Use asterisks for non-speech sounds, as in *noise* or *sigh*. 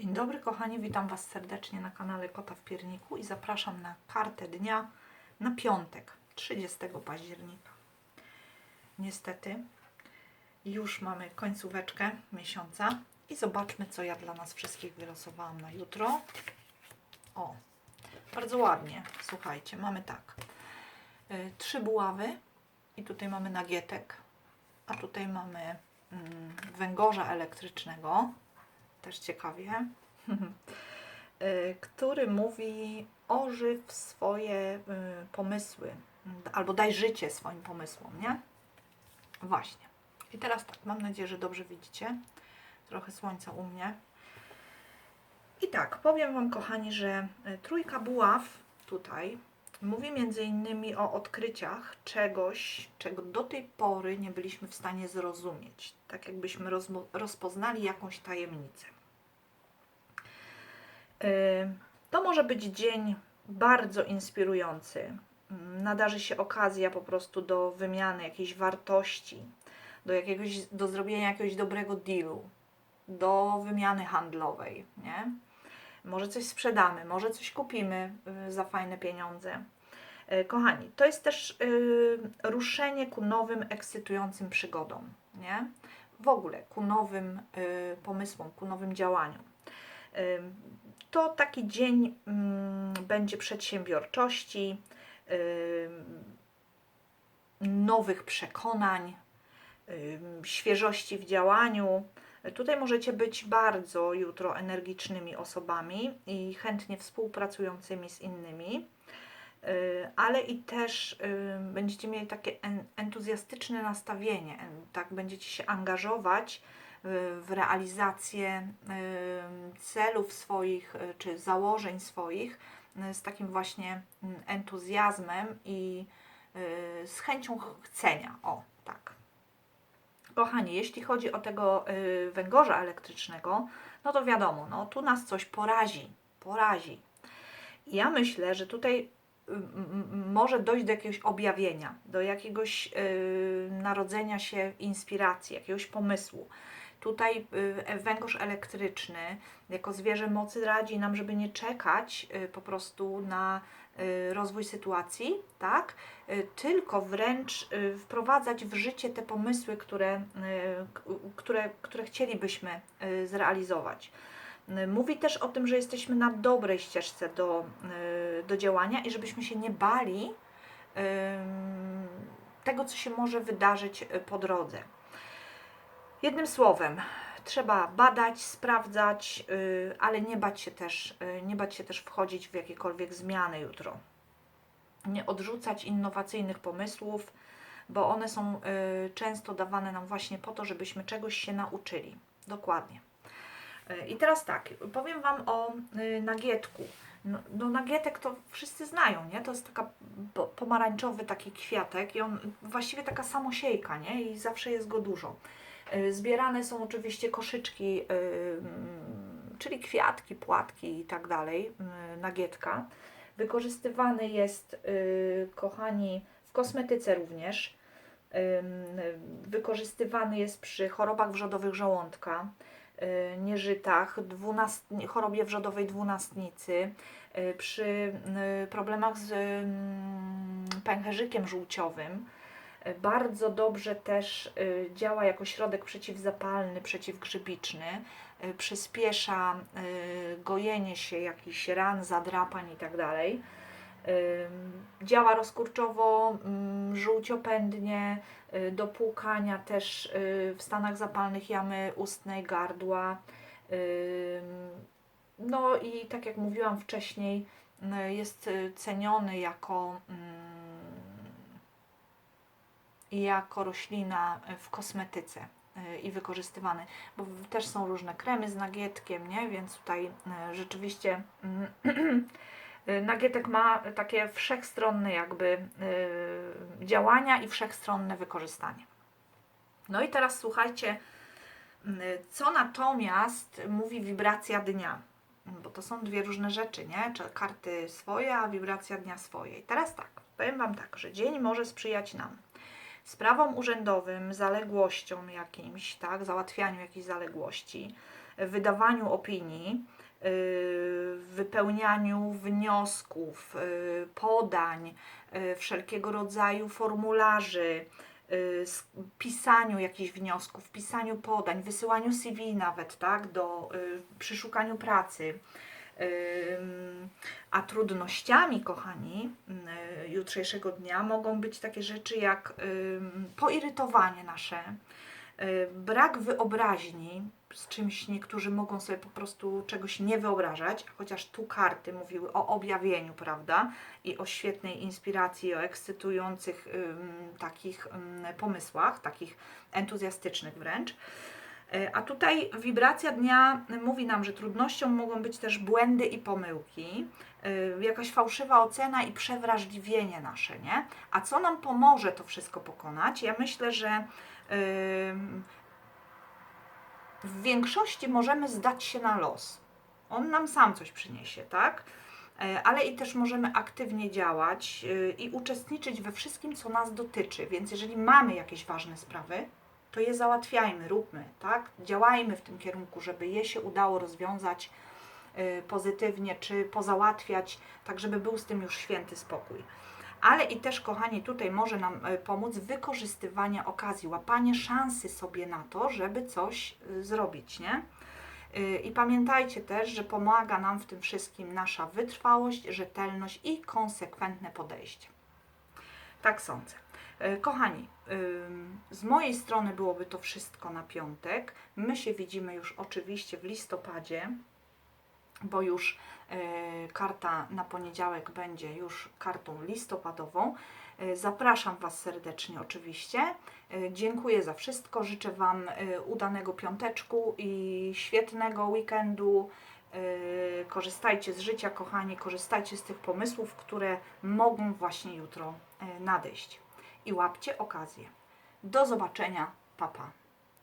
Dzień dobry kochani, witam Was serdecznie na kanale Kota w Pierniku i zapraszam na kartę dnia na piątek, 30 października. Niestety już mamy końcóweczkę miesiąca i zobaczmy co ja dla nas wszystkich wylosowałam na jutro. O, bardzo ładnie, słuchajcie, mamy tak, y, trzy buławy i tutaj mamy nagietek, a tutaj mamy mm, węgorza elektrycznego, też ciekawie, *laughs* y, który mówi ożyw swoje y, pomysły, albo daj życie swoim pomysłom, nie? Właśnie. I teraz tak, mam nadzieję, że dobrze widzicie. Trochę słońca u mnie. I tak, powiem Wam, kochani, że y, trójka buław tutaj mówi między innymi o odkryciach czegoś, czego do tej pory nie byliśmy w stanie zrozumieć. Tak jakbyśmy rozpoznali jakąś tajemnicę. Y, To może być dzień bardzo inspirujący. Mm, Nadarzy się okazja po prostu do wymiany jakiejś wartości, do, jakiegoś, do zrobienia jakiegoś dobrego dealu, do wymiany handlowej, nie? Może coś sprzedamy, może coś kupimy y, za fajne pieniądze. Y, Kochani, to jest też y, ruszenie ku nowym, ekscytującym przygodom, nie? W ogóle ku nowym y, pomysłom, ku nowym działaniom. Y, To taki dzień mm, będzie przedsiębiorczości, nowych przekonań, świeżości w działaniu. Tutaj możecie być bardzo jutro energicznymi osobami i chętnie współpracującymi z innymi, y, ale i też będziecie mieli takie en- entuzjastyczne nastawienie, en- tak będziecie się angażować w realizację celów swoich y, czy założeń swoich y, z takim właśnie entuzjazmem i y, z chęcią ch- chcenia. O, tak. Kochani, jeśli chodzi o tego węgorza elektrycznego, no to wiadomo, no tu nas coś porazi, porazi. Ja myślę, że tutaj może dojść do jakiegoś objawienia, do jakiegoś narodzenia się inspiracji, jakiegoś pomysłu. Tutaj y, węgorz elektryczny jako zwierzę mocy radzi nam, żeby nie czekać y, po prostu na y, rozwój sytuacji, tak? Tylko wręcz wprowadzać w życie te pomysły, które, które, które chcielibyśmy zrealizować. Mówi też o tym, że jesteśmy na dobrej ścieżce do, do działania i żebyśmy się nie bali tego, co się może wydarzyć po drodze. Jednym słowem, trzeba badać, sprawdzać, y, ale nie bać się też, y, nie bać się też wchodzić w jakiekolwiek zmiany jutro. Nie odrzucać innowacyjnych pomysłów, bo one są y, często dawane nam właśnie po to, żebyśmy czegoś się nauczyli. Dokładnie. I teraz tak, powiem Wam o nagietku. No, no nagietek to wszyscy znają, nie? To jest taka po- pomarańczowy taki kwiatek i on właściwie taka samosiejka, nie? I zawsze jest go dużo. Y, Zbierane są oczywiście koszyczki, y, mm, czyli kwiatki, płatki i tak dalej, nagietka. Wykorzystywany jest, y, kochani, w kosmetyce również. Wykorzystywany jest przy chorobach wrzodowych żołądka, nieżytach, chorobie wrzodowej dwunastnicy, przy problemach z pęcherzykiem żółciowym. Bardzo dobrze też y, działa jako środek przeciwzapalny, przeciwgrzybiczny. Y, Przyspiesza y, gojenie się jakichś ran, zadrapań itd. Ym, Działa rozkurczowo, ym, żółciopędnie, do płukania też w stanach zapalnych jamy ustnej, gardła. No i tak jak mówiłam wcześniej, jest ceniony jako, mm, jako roślina w kosmetyce y, i wykorzystywany, bo też są różne kremy z nagietkiem, nie? więc tutaj y, rzeczywiście mm, *clears throat* nagietek ma takie wszechstronne jakby działania i wszechstronne wykorzystanie. No i teraz słuchajcie, y, co natomiast mówi wibracja dnia, bo to są dwie różne rzeczy, nie? Karty swoje, a wibracja dnia swoje. I teraz tak, powiem Wam tak, że dzień może sprzyjać nam sprawom urzędowym, zaległościom jakimś, tak, załatwianiu jakichś zaległości, wydawaniu opinii, y, wypełnianiu wniosków, y, podań, y, wszelkiego rodzaju formularzy, pisaniu jakichś wniosków, pisaniu podań, wysyłaniu CV nawet, tak, do, przy szukaniu pracy. A trudnościami, kochani, jutrzejszego dnia mogą być takie rzeczy jak poirytowanie nasze, y, brak wyobraźni, z czymś niektórzy mogą sobie po prostu czegoś nie wyobrażać, chociaż tu karty mówiły o objawieniu, prawda? I o świetnej inspiracji, o ekscytujących takich pomysłach, takich entuzjastycznych wręcz. E, A tutaj wibracja dnia mówi nam, że trudnością mogą być też błędy i pomyłki, y, jakaś fałszywa ocena i przewrażliwienie nasze, nie? A co nam pomoże to wszystko pokonać? Ja myślę, że w większości możemy zdać się na los. On nam sam coś przyniesie, tak? E, Ale i też możemy aktywnie działać i uczestniczyć we wszystkim, co nas dotyczy. Więc jeżeli mamy jakieś ważne sprawy, to je załatwiajmy, róbmy, tak? Działajmy w tym kierunku, żeby je się udało rozwiązać y, pozytywnie, czy pozałatwiać, tak żeby był z tym już święty spokój. Ale i też, kochani, tutaj może nam y, pomóc wykorzystywanie okazji, łapanie szansy sobie na to, żeby coś y, zrobić, nie? I pamiętajcie też, że pomaga nam w tym wszystkim nasza wytrwałość, rzetelność i konsekwentne podejście. Tak sądzę. E, Kochani, z mojej strony byłoby to wszystko na piątek. My się widzimy już oczywiście w listopadzie, bo już e, karta na poniedziałek będzie już kartą listopadową. E, Zapraszam Was serdecznie oczywiście. Dziękuję za wszystko. Życzę Wam udanego piąteczku i świetnego weekendu. Korzystajcie z życia, kochani, korzystajcie z tych pomysłów, które mogą właśnie jutro nadejść. I łapcie okazję. Do zobaczenia, papa.